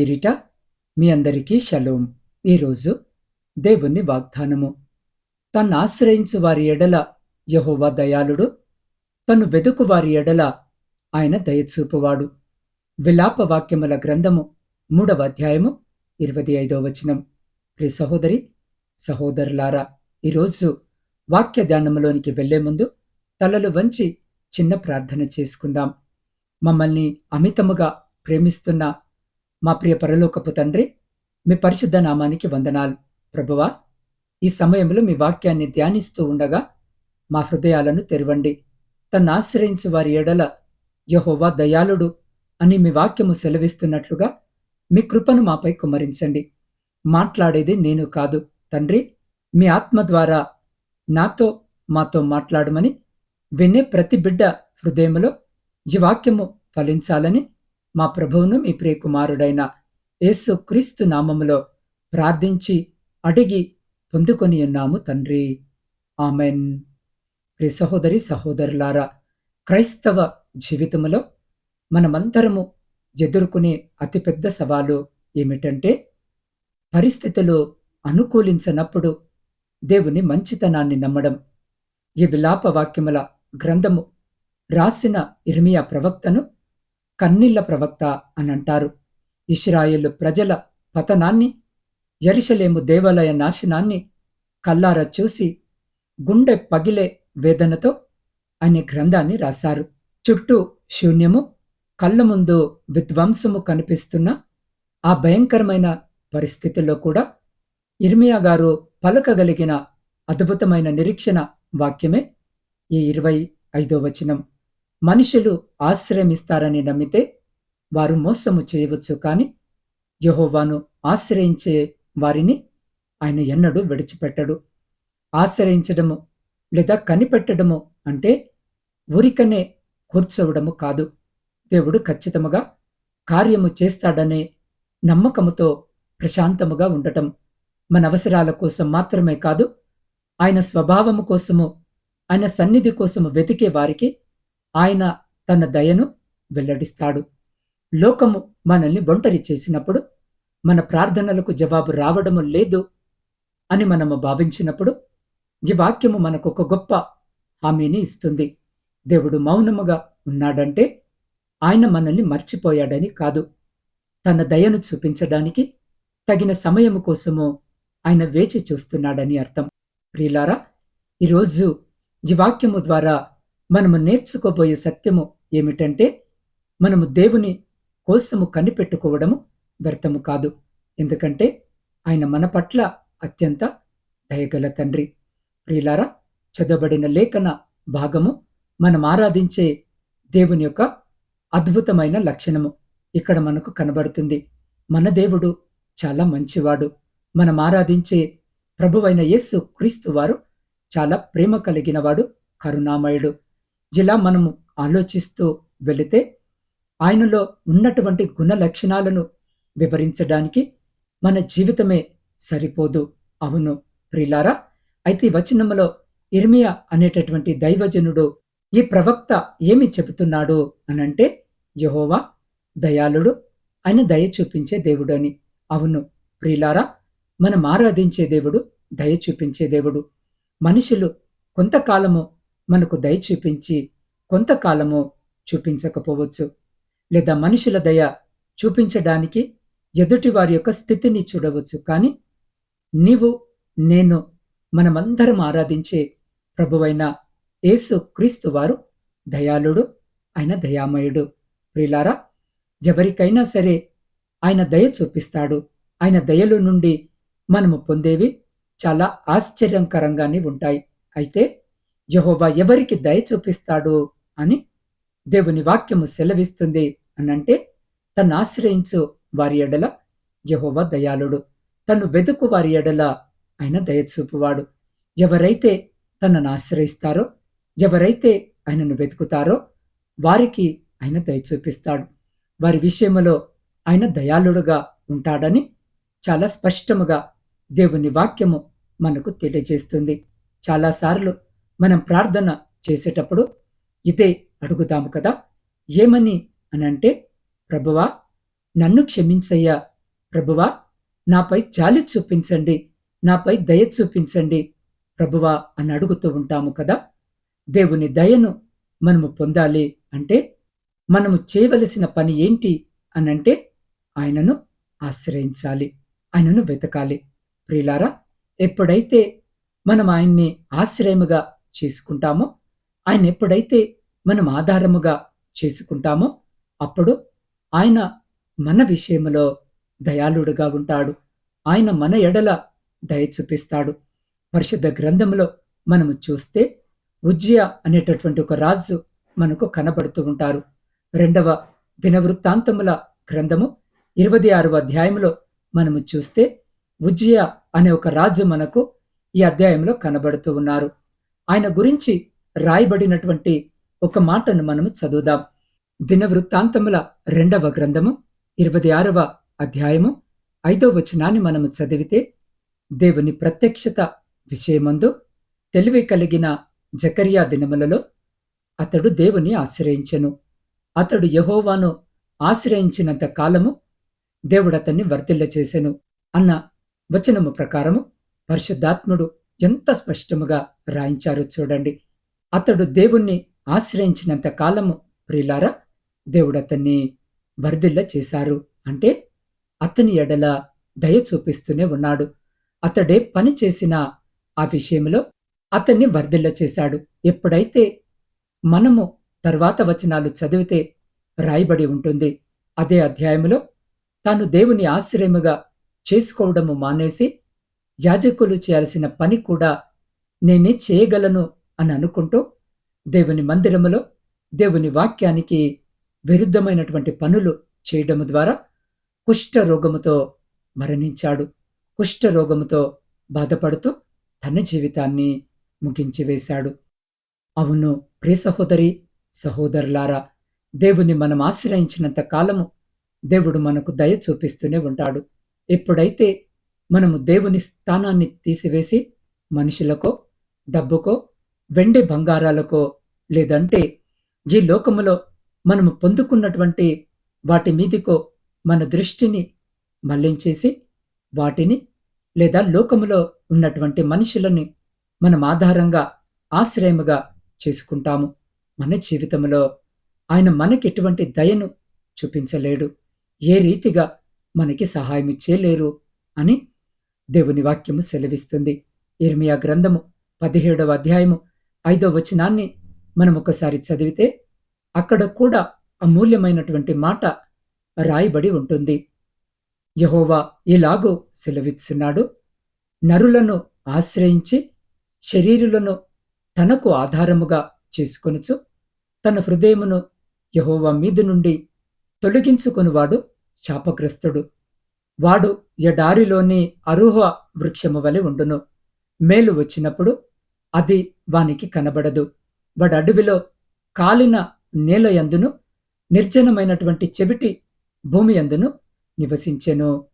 పేరిట మీ అందరికీ షలోం. ఈరోజు దేవుని వాగ్దానము. తన్ను ఆశ్రయించు వారి ఎడల యహోవా దయాళుడు తను వెదుకు వారి ఎడల ఆయన దయచూపువాడు. విలాప వాక్యముల గ్రంథము మూడవ అధ్యాయము ఇరవై ఐదో వచనం. ప్రియ సహోదరి సహోదరులారా ఈరోజు వాక్య ధ్యానములోనికి వెళ్ళే ముందు తలలు వంచి చిన్న ప్రార్థన చేసుకుందాం. మమ్మల్ని అమితముగా ప్రేమిస్తున్న మా ప్రియ పరలోకపు తండ్రి మీ పరిశుద్ధ నామానికి వందనాలు. ప్రభువా ఈ సమయంలో మీ వాక్యాన్ని ధ్యానిస్తూ ఉండగా మా హృదయాలను తెరవండి. తన్ను ఆశ్రయించు వారి ఎడల యహోవా దయాళుడు అని మీ వాక్యము సెలవిస్తున్నట్లుగా మీ కృపను మాపై కుమ్మరించండి. మాట్లాడేది నేను కాదు. తండ్రి మీ ఆత్మ ద్వారా నాతో మాతో మాట్లాడమని వినే ప్రతి బిడ్డ హృదయములో ఈ వాక్యము ఫలించాలని మా ప్రభువును మీ ప్రియకుమారుడైన యేసు క్రీస్తు నామములో ప్రార్థించి అడిగి పొందుకొని ఉన్నాము తండ్రి. ఆమెన్. ప్రియ సహోదరి సహోదరులారా క్రైస్తవ జీవితములో మనమంతరము ఎదుర్కొనే అతిపెద్ద సవాలు ఏమిటంటే పరిస్థితులు అనుకూలించనప్పుడు దేవుని మంచితనాన్ని నమ్మడం. ఈ విలాప వాక్యముల గ్రంథము రాసిన ఇర్మియా ప్రవక్తను కన్నీళ్ళ ప్రవక్త అని అంటారు. ఇస్రాయేలు ప్రజల పతనాన్ని యరిశలేము దేవాలయ నాశనాన్ని కల్లార చూసి గుండె పగిలే వేదనతో అనే గ్రంథాన్ని రాశారు. చుట్టూ శూన్యము కళ్ళ ముందు విధ్వంసము కనిపిస్తున్న ఆ భయంకరమైన పరిస్థితుల్లో కూడా ఇర్మియా గారు పలకగలిగిన అద్భుతమైన నిరీక్షణ వాక్యమే ఈ ఇరవై ఐదో వచనం. మనుషులు ఆశ్రయమిస్తారని నమ్మితే వారు మోసము చేయవచ్చు కాని యహోవాను ఆశ్రయించే వారిని ఆయన ఎన్నడూ విడిచిపెట్టడు. ఆశ్రయించడము లేదా కనిపెట్టడము అంటే ఉరికనే కూర్చోవడము కాదు. దేవుడు ఖచ్చితముగా కార్యము చేస్తాడనే నమ్మకముతో ప్రశాంతముగా ఉండటం మన అవసరాల కోసం మాత్రమే కాదు ఆయన స్వభావము కోసము ఆయన సన్నిధి కోసము వెతికే వారికి ఆయన తన దయను వెల్లడిస్తాడు. లోకము మనల్ని ఒంటరి చేసినప్పుడు మన ప్రార్థనలకు జవాబు రావడము లేదు అని మనము భావించినప్పుడు ఈ వాక్యము మనకు ఒక గొప్ప హామీని ఇస్తుంది. దేవుడు మౌనముగా ఉన్నాడంటే ఆయన మనల్ని మర్చిపోయాడని కాదు. తన దయను చూపించడానికి తగిన సమయము కోసము ఆయన వేచి చూస్తున్నాడని అర్థం. ప్రియులారా ఈరోజు ఈ వాక్యము ద్వారా మనము నేర్చుకోబోయే సత్యము ఏమిటంటే మనము దేవుని కోసము కనిపెట్టుకోవడము వ్యర్థము కాదు. ఎందుకంటే ఆయన మన పట్ల అత్యంత దయగల తండ్రి. ప్రియులారా చదవబడిన లేఖన భాగము మనం ఆరాధించే దేవుని యొక్క అద్భుతమైన లక్షణము ఇక్కడ మనకు కనబడుతుంది. మన దేవుడు చాలా మంచివాడు. మనం ఆరాధించే ప్రభువైన యేసు క్రీస్తు వారు చాలా ప్రేమ కలిగినవాడు కరుణామయుడు. ఇలా మనము ఆలోచిస్తూ వెళితే ఆయనలో ఉన్నటువంటి గుణ లక్షణాలను వివరించడానికి మన జీవితమే సరిపోదు. అవును ప్రిలారా అయితే వచనములో ఇర్మియా అనేటటువంటి దైవజనుడు ఈ ప్రవక్త ఏమి చెబుతున్నాడు అనంటే యహోవా దయాళుడు ఆయన దయ చూపించే దేవుడు అని. అవును ప్రిలారా మనం ఆరాధించే దేవుడు దయ చూపించే దేవుడు. మనుషులు కొంతకాలము మనకు దయ చూపించి కొంతకాలము చూపించకపోవచ్చు. లేదా మనుషుల దయ చూపించడానికి ఎదుటి వారి యొక్క స్థితిని చూడవచ్చు. కానీ నీవు నేను మనమందరం ఆరాధించే ప్రభువైన యేసు క్రీస్తు వారు దయాళుడు ఆయన దయామయుడు. ప్రిలారా ఎవరికైనా సరే ఆయన దయ చూపిస్తాడు. ఆయన దయలు నుండి మనము పొందేవి చాలా ఆశ్చర్యకరంగానే ఉంటాయి. అయితే యహోవా ఎవరికి దయ చూపిస్తాడు అని దేవుని వాక్యము సెలవిస్తుంది అనంటే తను ఆశ్రయించు వారి ఎడల యహోవా దయాళుడు. తను వెతుకు వారి ఎడల ఆయన దయచూపువాడు ఎవరైతే తనను ఆశ్రయిస్తారో ఎవరైతే ఆయనను వెతుకుతారో వారికి ఆయన దయ చూపిస్తాడు. వారి విషయంలో ఆయన దయాళుడుగా ఉంటాడని చాలా స్పష్టముగా దేవుని వాక్యము మనకు తెలియజేస్తుంది. చాలాసార్లు మనం ప్రార్థన చేసేటప్పుడు ఇదే అడుగుతాము కదా? ఏమని అనంటే ప్రభువా నన్ను క్షమించయ్యా. ప్రభువా నాపై జాలి చూపించండి. నాపై దయ చూపించండి. ప్రభువా అని అడుగుతూ ఉంటాము కదా? దేవుని దయను మనము పొందాలి అంటే మనము చేయవలసిన పని ఏంటి అనంటే ఆయనను ఆశ్రయించాలి. ఆయనను వెతకాలి. ప్రియులారా ఎప్పుడైతే మనం ఆయన్ని ఆశ్రయముగా చేసుకుంటామో ఆయన ఎప్పుడైతే మనం ఆధారముగా చేసుకుంటామో అప్పుడు ఆయన మన విషయములో దయాళుడుగా ఉంటాడు. ఆయన మన ఎడల దయ చూపిస్తాడు. పరిశుద్ధ గ్రంథంలో మనము చూస్తే ఉజ్జయ అనేటటువంటి ఒక రాజు మనకు కనబడుతూ ఉంటారు. రెండవ దినవృత్తాంతముల గ్రంథము ఇరవై ఆరవ అధ్యాయంలో మనము చూస్తే ఉజ్జయ అనే ఒక రాజు మనకు ఈ అధ్యాయంలో కనబడుతూ ఉన్నారు. ఆయన గురించి రాయబడినటువంటి ఒక మాటను మనము చదువుదాం. దినవృత్తాంతముల రెండవ గ్రంథము ఇరవై ఆరవ అధ్యాయము ఐదో వచనాన్ని మనము చదివితే దేవుని ప్రత్యక్షత విషయమందు తెలివి కలిగిన జకరియా దినములలో అతడు దేవుని ఆశ్రయించెను. అతడు యహోవాను ఆశ్రయించినంత కాలము దేవుడతన్ని వర్తిల్ల చేసెను అన్న వచనము ప్రకారము పరిశుద్ధాత్ముడు ఎంత స్పష్టముగా రాయించారో చూడండి. అతడు దేవుణ్ణి ఆశ్రయించినంత కాలము ప్రియులారా దేవుడతన్ని వర్ధిల్ల చేశారు. అంటే అతని ఎడల దయ చూపిస్తూనే ఉన్నాడు. అతడే పని చేసిన ఆ విషయంలో అతన్ని వర్ధిల్ల చేశాడు. ఎప్పుడైతే మనము తర్వాత వచనాలు చదివితే రాయబడి ఉంటుంది అదే అధ్యాయంలో తాను దేవుని ఆశ్రయముగా చేసుకోవడము మానేసి యాజకులు చేయాల్సిన పని కూడా నేనే చేయగలను అని అనుకుంటూ దేవుని మందిరములో దేవుని వాక్యానికి విరుద్ధమైనటువంటి పనులు చేయడము ద్వారా కుష్ఠ రోగముతో మరణించాడు. కుష్ఠ రోగముతో బాధపడుతూ తన జీవితాన్ని ముగించి వేశాడు. అవును ప్రియ సహోదరి సహోదరులారా దేవుని మనం ఆశ్రయించినంత కాలము దేవుడు మనకు దయ చూపిస్తూనే ఉంటాడు. ఎప్పుడైతే మనము దేవుని స్థానాన్ని తీసివేసి మనుషులకో డబ్బుకో వెండి బంగారాలకో లేదంటే ఈ లోకములో మనము పొందుకున్నటువంటి వాటి మీదికో మన దృష్టిని మళ్ళించేసి వాటిని లేదా లోకములో ఉన్నటువంటి మనుషులని మనం ఆధారంగా ఆశ్రయముగా చేసుకుంటాము. మన జీవితంలో ఆయన మనకి ఎటువంటి దయను చూపించలేడు. ఏ రీతిగా మనకి సహాయం ఇచ్చేలేరు అని దేవుని వాక్యము సెలవిస్తుంది. ఇర్మియా గ్రంథము పదిహేడవ అధ్యాయము ఐదో వచనాన్ని మనం ఒకసారి చదివితే అక్కడ కూడా అమూల్యమైనటువంటి మాట రాయబడి ఉంటుంది. యహోవా ఇలాగూ సెలవిస్తున్నాడు నరులను ఆశ్రయించి శరీరులను తనకు ఆధారముగా చేసుకొనుచు తన హృదయమును యహోవా మీది నుండి తొలగించుకొనివాడు శాపగ్రస్తుడు. వాడు ఎడారిలోని అరుహ వృక్షము వలె ఉండును. మేలు వచ్చినప్పుడు అది వానికి కనబడదు. వాడు అడవిలో కాలిన నేలయందును నిర్జనమైనటువంటి చెవిటి భూమి అందును నివసించెను.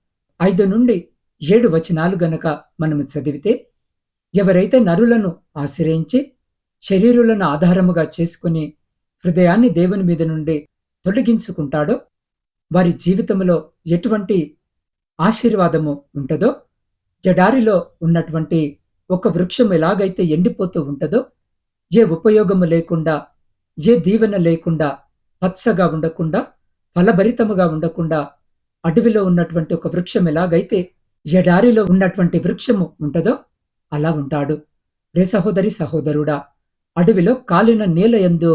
ఐదు నుండి ఏడు వచనాలు గనక మనము చదివితే ఎవరైతే నరులను ఆశ్రయించి శరీరులను ఆధారముగా చేసుకుని హృదయాన్ని దేవుని మీద నుండి తొలగించుకుంటాడో వారి జీవితంలో ఎటువంటి ఆశీర్వాదము ఉంటుందో? జడారిలో ఉన్నటువంటి ఒక వృక్షం ఎలాగైతే ఎండిపోతూ ఉంటుందో? ఏ ఉపయోగము లేకుండా ఏ దీవెన లేకుండా పచ్చగా ఉండకుండా ఫలభరితముగా ఉండకుండా అడవిలో ఉన్నటువంటి ఒక వృక్షం ఎలాగైతే ఎడారిలో ఉన్నటువంటి వృక్షము ఉంటదో అలా ఉంటాడు. రే సహోదరి సహోదరుడా అడవిలో కాలిన నేల ఎందు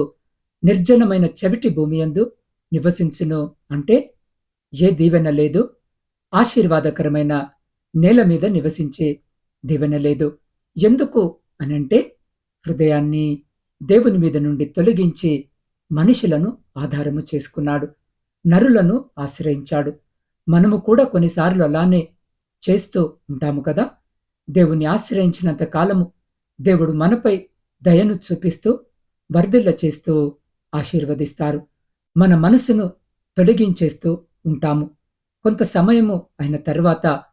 నిర్జనమైన చెవిటి భూమి యందు నివసించును అంటే ఏ దీవెన లేదు ఆశీర్వాదకరమైన నేల మీద నివసించే దీవెన లేదు. ఎందుకు అనంటే హృదయాన్ని దేవుని మీద నుండి తొలగించి మనుషులను ఆధారము చేసుకున్నాడు. నరులను ఆశ్రయించాడు. మనము కూడా కొన్నిసార్లు అలానే చేస్తూ ఉంటాము కదా? దేవుని ఆశ్రయించినంత కాలము దేవుడు మనపై దయను చూపిస్తూ వర్ధిల్ల చేస్తూ ఆశీర్వదిస్తారు. మన మనసును తొలగించేస్తూ ఉంటాము. కొంత సమయము అయిన తర్వాత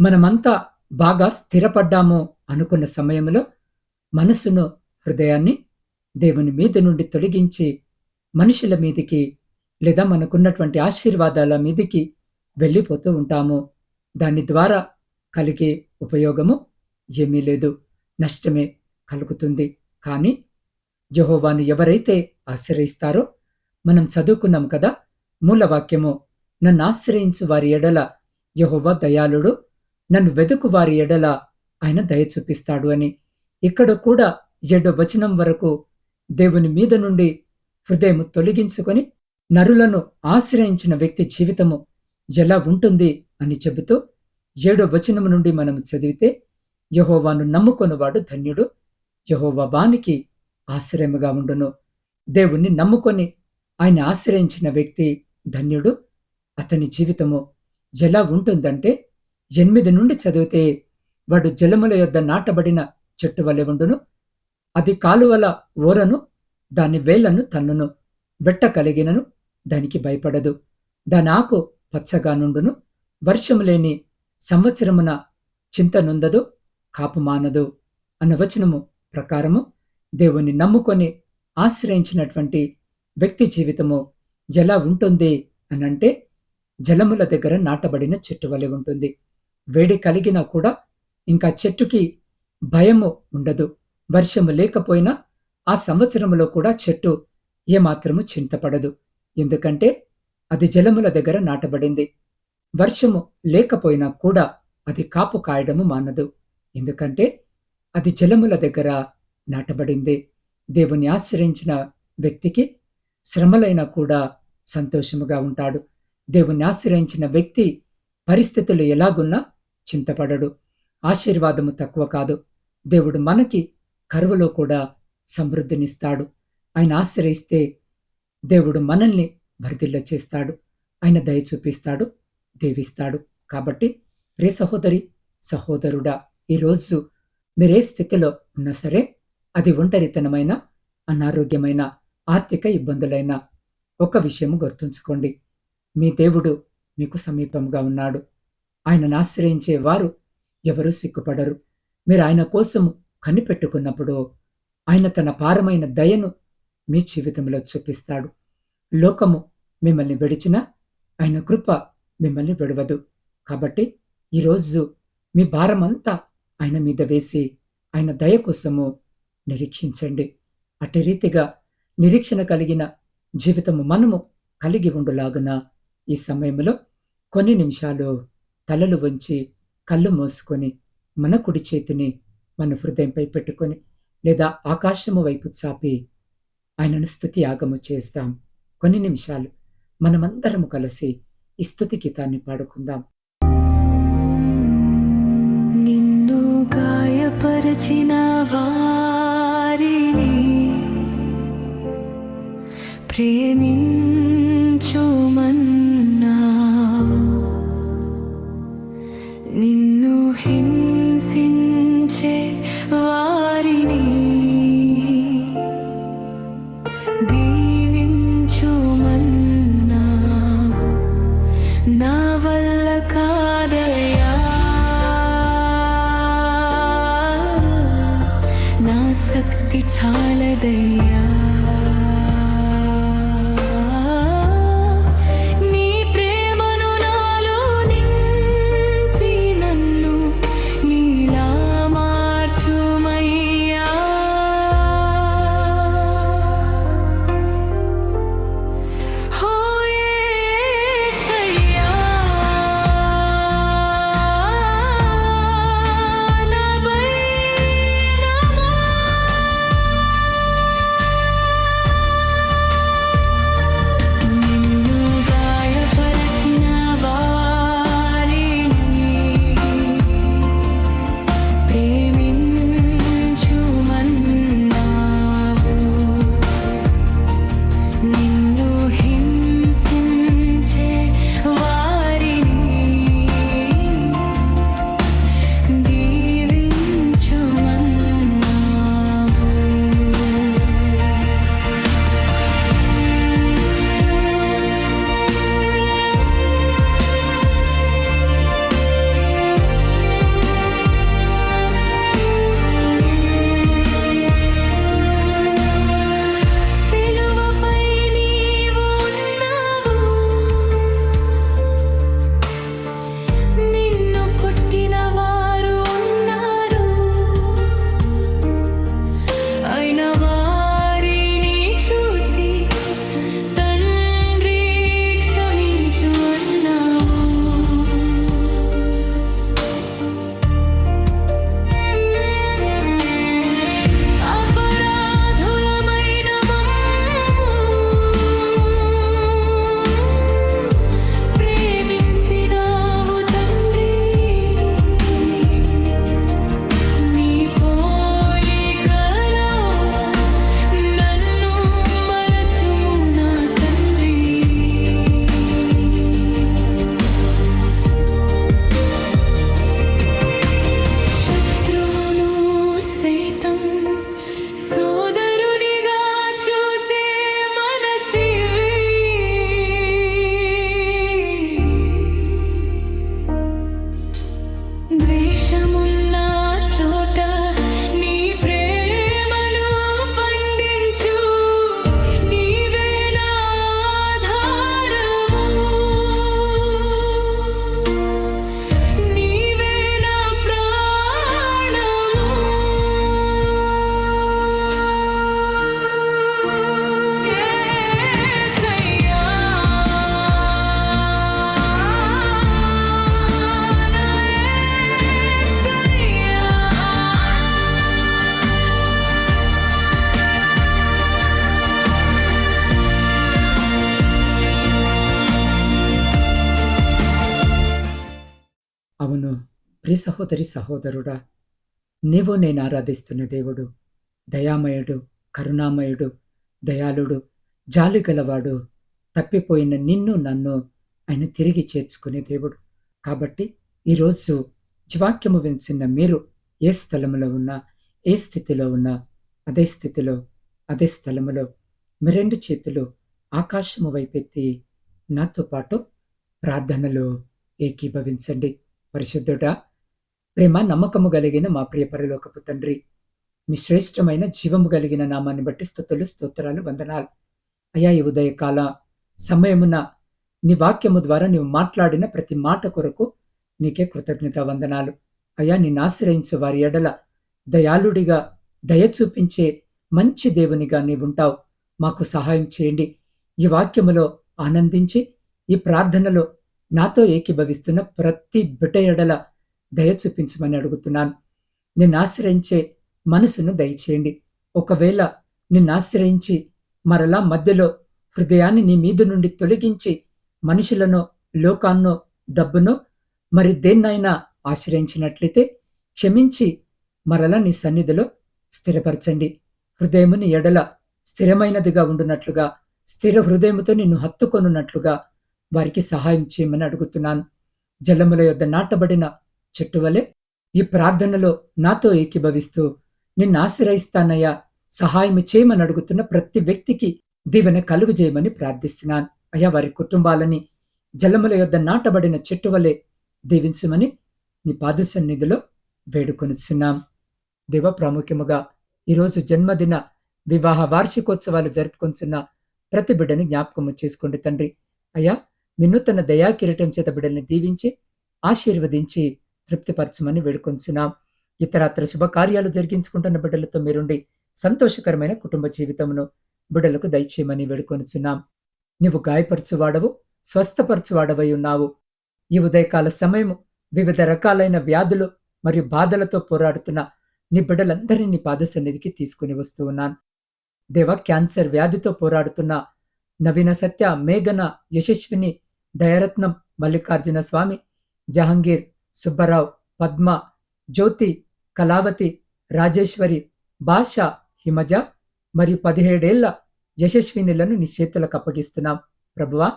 మనమంతా బాగా స్థిరపడ్డాము అనుకున్న సమయంలో మనసును హృదయాన్ని దేవుని మీద నుండి తొలగించి మనుషుల మీదికి లేదా మనకున్నటువంటి ఆశీర్వాదాల మీదికి వెళ్ళిపోతూ ఉంటాము. దాని ద్వారా కలిగే ఉపయోగము ఏమీ లేదు. నష్టమే కలుగుతుంది. కానీ యహోవాను ఎవరైతే ఆశ్రయిస్తారో మనం చదువుకున్నాం కదా మూలవాక్యము నన్ను ఆశ్రయించు వారి ఎడల యహోవ దయాళుడు. నన్ను వెతుకు వారి ఎడల ఆయన దయ చూపిస్తాడు అని. ఇక్కడ కూడా ఏడో వచనం వరకు దేవుని మీద నుండి హృదయం తొలగించుకొని నరులను ఆశ్రయించిన వ్యక్తి జీవితము ఎలా ఉంటుంది అని చెబుతూ ఏడో వచనం నుండి మనం చదివితే యహోవాను నమ్ముకొనివాడు ధన్యుడు. యహోవా వానికి ఆశ్రయముగా ఉండును. దేవుణ్ణి నమ్ముకొని ఆయన ఆశ్రయించిన వ్యక్తి ధన్యుడు. అతని జీవితము ఎలా ఉంటుందంటే ఎనిమిది నుండి చదివితే వాడు జలముల యొద్ద నాటబడిన చెట్టు వలె ఉండును. అది కాలువల ఓరను దాని వేళ్ళను తన్నును. వెట్ట కలిగినను దానికి భయపడదు. దాని ఆకు పచ్చగా నుండును. వర్షము లేని సంవత్సరమున చింతనుందదు కాపుమానదు అన్న వచనము ప్రకారము దేవుని నమ్ముకొని ఆశ్రయించినటువంటి వ్యక్తి జీవితము ఎలా ఉంటుంది అనంటే జలముల దగ్గర నాటబడిన చెట్టు వలె ఉంటుంది. వేడి కలిగినా కూడా ఇంకా చెట్టుకి భయము ఉండదు. వర్షము లేకపోయినా ఆ సంవత్సరములో కూడా చెట్టు ఏమాత్రము చింతపడదు. ఎందుకంటే అది జలముల దగ్గర నాటబడింది. వర్షము లేకపోయినా కూడా అది కాపు కాయడము మానదు. ఎందుకంటే అది జలముల దగ్గర నాటబడింది. దేవుని ఆశ్రయించిన వ్యక్తికి శ్రమలైనా కూడా సంతోషముగా ఉంటాడు. దేవుని ఆశ్రయించిన వ్యక్తి పరిస్థితులు ఎలాగున్నా చింతపడడు. ఆశీర్వాదము తక్కువ కాదు. దేవుడు మనకి కరువులో కూడా సమృద్ధినిస్తాడు. ఆయన ఆశ్రయిస్తే దేవుడు మనల్ని వర్ధిల్ల చేస్తాడు. ఆయన దయ చూపిస్తాడు దేవిస్తాడు. కాబట్టి ప్రే సహోదరి సహోదరుడా ఈరోజు మీరే స్థితిలో ఉన్నా సరే అది ఒంటరితనమైన అనారోగ్యమైన ఆర్థిక ఇబ్బందులైన ఒక విషయము గుర్తుంచుకోండి. మీ దేవుడు మీకు సమీపంగా ఉన్నాడు. ఆయనను ఆశ్రయించే వారు ఎవరూ సిగ్గుపడరు. మీరు ఆయన కోసము కనిపెట్టుకున్నప్పుడు ఆయన తన పారమైన దయను మీ జీవితంలో చూపిస్తాడు. లోకము మిమ్మల్ని విడిచినా ఆయన కృప మిమ్మల్ని విడవదు. కాబట్టి ఈరోజు మీ భారమంతా ఆయన మీద వేసి ఆయన దయ కోసము నిరీక్షించండి. అటు రీతిగా నిరీక్షణ కలిగిన జీవితము మనము కలిగి ఉండులాగున ఈ సమయంలో కొన్ని నిమిషాలు తలలు వంచి కళ్ళు మూసుకొని మన కుడి చేతిని మన హృదయంపై పెట్టుకొని లేదా ఆకాశము వైపు చాపి ఆయనను స్థుతి యాగము చేస్తాం. కొన్ని నిమిషాలు మనమందరము కలిసి ఈ స్థుతి గీతాన్ని పాడుకుందాం. నిన్ను గాయపరచిన వారిని ప్రేమించుమని ప్రి సహోదరి సహోదరుడా నీవు నేను ఆరాధిస్తున్న దేవుడు దయామయుడు కరుణామయుడు దయాళుడు జాలి గలవాడు తప్పిపోయిన నిన్ను నన్ను ఆయన తిరిగి చేర్చుకునే దేవుడు. కాబట్టి ఈరోజు జీవాక్యము వించిన మీరు ఏ స్థలములో ఉన్నా ఏ స్థితిలో ఉన్నా అదే స్థితిలో అదే స్థలములో మీ రెండు చేతులు ఆకాశము వైపెత్తి నాతో పాటు ప్రార్థనలో ఏకీభవించండి. పరిశుద్ధుడా ప్రేమ నమ్మకము కలిగిన మా ప్రియ పరలోకపు తండ్రి. మీ శ్రేష్టమైన జీవము కలిగిన నామాన్ని బట్టి స్థుతులు స్తోత్రాలు వందనాలు. అయా ఈ ఉదయకాల సమయమున నీ వాక్యము ద్వారా నీవు మాట్లాడిన ప్రతి మాట కొరకు నీకే కృతజ్ఞత వందనాలు. అయా నిన్ను ఆశ్రయించే వారి ఎడల దయాళుడిగా దయ చూపించే మంచి దేవునిగా నీవుంటావు. మాకు సహాయం చేయండి. ఈ వాక్యములో ఆనందించి ఈ ప్రార్థనలో నాతో ఏకీభవిస్తున్న ప్రతి బిడ్డ ఎడల దయ చూపించమని అడుగుతున్నాను. నిన్ను ఆశ్రయించే మనసును దయచేయండి. ఒకవేళ నిన్ను ఆశ్రయించి మరలా మధ్యలో హృదయాన్ని నీ మీద నుండి తొలగించి మనుషులను లోకాన్నో డబ్బునో మరి దేన్నైనా ఆశ్రయించినట్లయితే క్షమించి మరలా నీ సన్నిధిలో స్థిరపరచండి. హృదయముని ఎడల స్థిరమైనదిగా ఉండునట్లుగా స్థిర హృదయముతో నిన్ను హత్తుకొనున్నట్లుగా వారికి సహాయం చేయమని అడుగుతున్నాను. జలముల యొద్ద నాటబడిన చెట్టు వలె ఈ ప్రార్థనలో నాతో ఏకీభవిస్తూ నిన్ను ఆశ్రయిస్తానయ్యా సహాయం చేయమని అడుగుతున్న ప్రతి వ్యక్తికి దీవెన కలుగు చేయమని ప్రార్థిస్తున్నాను. అయ్యా వారి కుటుంబాలని జలముల యొద్ద నాటబడిన చెట్టు వలె దీవించమని నీ పాద సన్నిధిలో వేడుకొనిచున్నాం. దేవ ప్రాముఖ్యముగా ఈరోజు జన్మదిన వివాహ వార్షికోత్సవాలు జరుపుకొంచున్న ప్రతి బిడ్డని జ్ఞాపకము చేసుకోండి తండ్రి. అయ్యా వినూతన దయా కిరీటం చేత బిడ్డల్ని దీవించి ఆశీర్వదించి తృప్తిపరచమని వేడుకొంచున్నాం. ఇతరత్ర శుభకార్యాలు జరిగించుకుంటున్న బిడ్డలతో మీరుండి సంతోషకరమైన కుటుంబ జీవితమును బిడ్డలకు దయచేయమని వేడుకొనుచున్నాం నీవు గాయపరచువాడవు స్వస్థపరచువాడవై ఉన్నావు. ఈ ఉదయకాల సమయము వివిధ రకాలైన వ్యాధులు మరియు బాధలతో పోరాడుతున్న నీ బిడ్డలందరినీ నీ పాద సన్నిధికి తీసుకుని వస్తూ ఉన్నాను. దేవ క్యాన్సర్ వ్యాధితో పోరాడుతున్న నవీన సత్య మేఘన యశస్విని దయరత్నం మల్లికార్జున స్వామి జహంగీర్ సుబ్బరావు పద్మ జ్యోతి కళావతి రాజేశ్వరి భాష హిమజ మరియు పదిహేడేళ్ళ యశస్వినులను నీ చేతులకు అప్పగిస్తున్నాం. ప్రభువా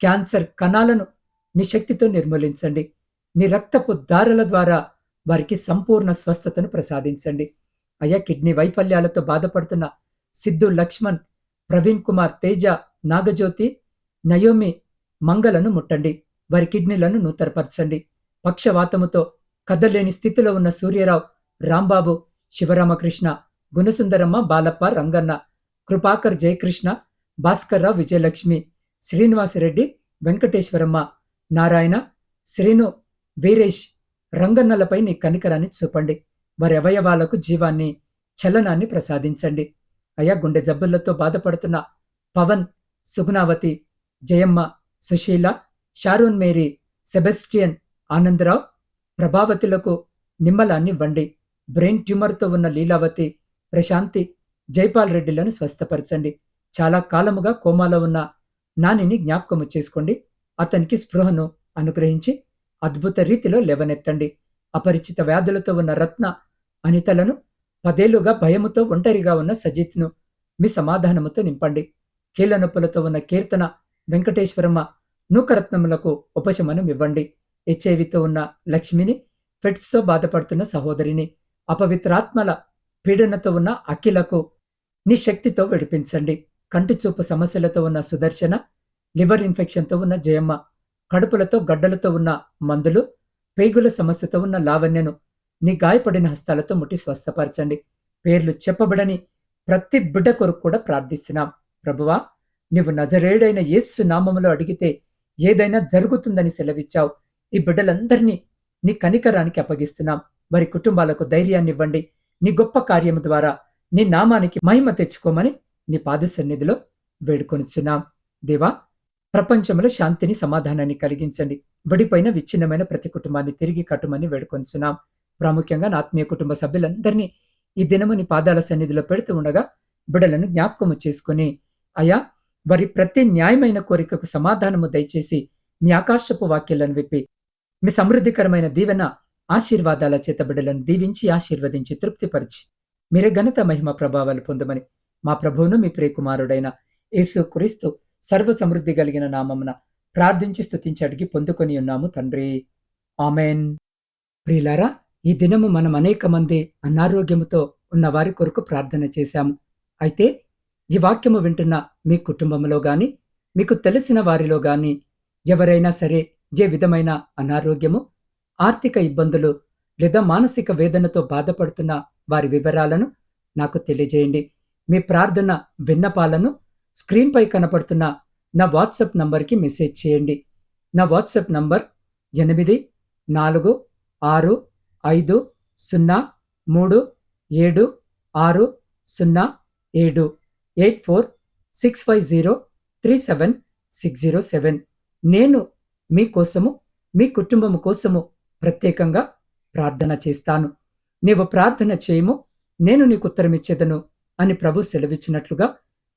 క్యాన్సర్ కణాలను నీ శక్తితో నిర్మూలించండి. నీ రక్తపు దారుల ద్వారా వారికి సంపూర్ణ స్వస్థతను ప్రసాదించండి. అయ్యా కిడ్నీ వైఫల్యాలతో బాధపడుతున్న సిద్ధు లక్ష్మణ్ ప్రవీణ్ కుమార్ తేజ నాగజ్యోతి నయోమి మంగలను ముట్టండి. వారి కిడ్నీలను నూతనపరచండి. పక్షవాతముతో కదలేని స్థితిలో ఉన్న సూర్యరావు రాంబాబు శివరామకృష్ణ గుణసుందరమ్మ బాలప్ప రంగన్న కృపాకర్ జయకృష్ణ భాస్కర్రావు విజయలక్ష్మి శ్రీనివాసరెడ్డి వెంకటేశ్వరమ్మ నారాయణ శ్రీను వీరేష్ రంగన్నలపై నీ కనికరాన్ని చూపండి. వారి అవయవాలకు జీవాన్ని చలనాన్ని ప్రసాదించండి. అయా గుండె జబ్బులతో బాధపడుతున్న Pavan Sugunavathi Jayamma Sushila Sharon Mary Sebastian Anandarao ప్రభావతులకు నిమ్మలాన్ని ఇవ్వండి బ్రెయిన్ ట్యూమర్తో ఉన్న లీలావతి ప్రశాంతి జైపాల్ రెడ్డిలను స్వస్థపరచండి. చాలా కాలముగా కోమాలో ఉన్న నానిని జ్ఞాపకము చేసుకోండి. అతనికి స్పృహను అనుగ్రహించి అద్భుత రీతిలో లేవనెత్తండి. అపరిచిత వ్యాధులతో ఉన్న రత్న అనితలను పదేళ్ళుగా భయముతో ఒంటరిగా ఉన్న సజిత్ను మీ సమాధానముతో నింపండి. కీళ్ళ నొప్పులతో ఉన్న కీర్తన వెంకటేశ్వరమ్మ నూకరత్నములకు ఉపశమనం ఇవ్వండి. హెచ్ఐవితో ఉన్న లక్ష్మిని ఫిట్స్తో బాధపడుతున్న సహోదరిని అపవిత్రాత్మల పీడనతో ఉన్న అఖిలకు నీ శక్తితో విడిపించండి. కంటి చూపు సమస్యలతో ఉన్న సుదర్శన లివర్ ఇన్ఫెక్షన్తో ఉన్న జయమ్మ కడుపులతో గడ్డలతో ఉన్న మందులు పేగుల సమస్యతో ఉన్న లావణ్యను నీ గాయపడిన హస్తాలతో ముట్టి స్వస్థపరచండి. పేర్లు చెప్పబడని ప్రతి బిడ్డ కొరకు కూడా ప్రార్థిస్తున్నాం. ప్రభువా నీవు నజరేడైన యేస్సు నామములో అడిగితే ఏదైనా జరుగుతుందని సెలవిచ్చావు. ఈ బిడ్డలందరినీ నీ కనికరానికి అప్పగిస్తున్నాం. వారి కుటుంబాలకు ధైర్యాన్ని ఇవ్వండి నీ గొప్ప కార్యము ద్వారా నీ నామానికి మహిమ తెచ్చుకోమని నీ పాద సన్నిధిలో వేడుకొనిచున్నాం. దేవా ప్రపంచంలో శాంతిని సమాధానాన్ని కలిగించండి. విడిపోయిన విచ్ఛిన్నమైన ప్రతి కుటుంబాన్ని తిరిగి కట్టుమని వేడుకొనిచున్నాం. ప్రాముఖ్యంగా నా ఆత్మీయ కుటుంబ సభ్యులందరినీ ఈ దినము నీ పాదాల సన్నిధిలో పెడుతూ ఉండగా బిడలను జ్ఞాపకము చేసుకుని అయా వారి ప్రతి న్యాయమైన కోరికకు సమాధానము దయచేసి మీ ఆకాశపు వాక్యాలను విప్పి మీ సమృద్ధికరమైన దీవెన ఆశీర్వాదాల చేత బిడ్డలను దీవించి ఆశీర్వదించి తృప్తిపరిచి మీరే ఘనత మహిమ ప్రభావాలు పొందమని మా ప్రభువును మీ ప్రియకుమారుడైన యేసు క్రీస్తు సర్వ సమృద్ధి కలిగిన నామమున ప్రార్థించి స్థుతించి అడిగి పొందుకొని ఉన్నాము తండ్రి. ఆమెన్. ప్రియులారా ఈ దినము మనం అనేక మంది అనారోగ్యముతో ఉన్న వారి కొరకు ప్రార్థన చేశాము. అయితే ఈ వాక్యము వింటున్న మీ కుటుంబంలో గాని మీకు తెలిసిన వారిలో గాని ఎవరైనా సరే ఏ విధమైన అనారోగ్యము ఆర్థిక ఇబ్బందులు లేదా మానసిక వేదనతో బాధపడుతున్న వారి వివరాలను నాకు తెలియజేయండి. మీ ప్రార్థన విన్నపాలను స్క్రీన్పై కనపడుతున్న నా వాట్సాప్ నంబర్కి మెసేజ్ చేయండి. నా వాట్సాప్ నంబర్ ఎనిమిది నాలుగు ఆరు ఐదు సున్నా మూడు ఏడు ఆరు సున్నా ఏడు eight four six five zero three seven six zero seven. నేను మీకోసము మీ కుటుంబము కోసము ప్రత్యేకంగా ప్రార్థన చేస్తాను. నీవు ప్రార్థన చేయము నేను నీకు ఉత్తరమిచ్చేదను అని ప్రభు సెలవిచ్చినట్లుగా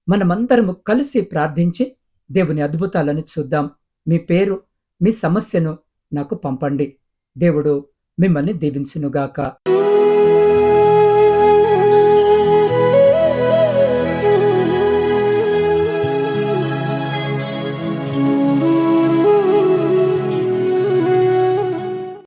మనమందరము కలిసి ప్రార్థించి దేవుని అద్భుతాలను చూద్దాం. మీ పేరు మీ సమస్యను నాకు పంపండి. దేవుడు మిమ్మల్ని దీవించునుగాక.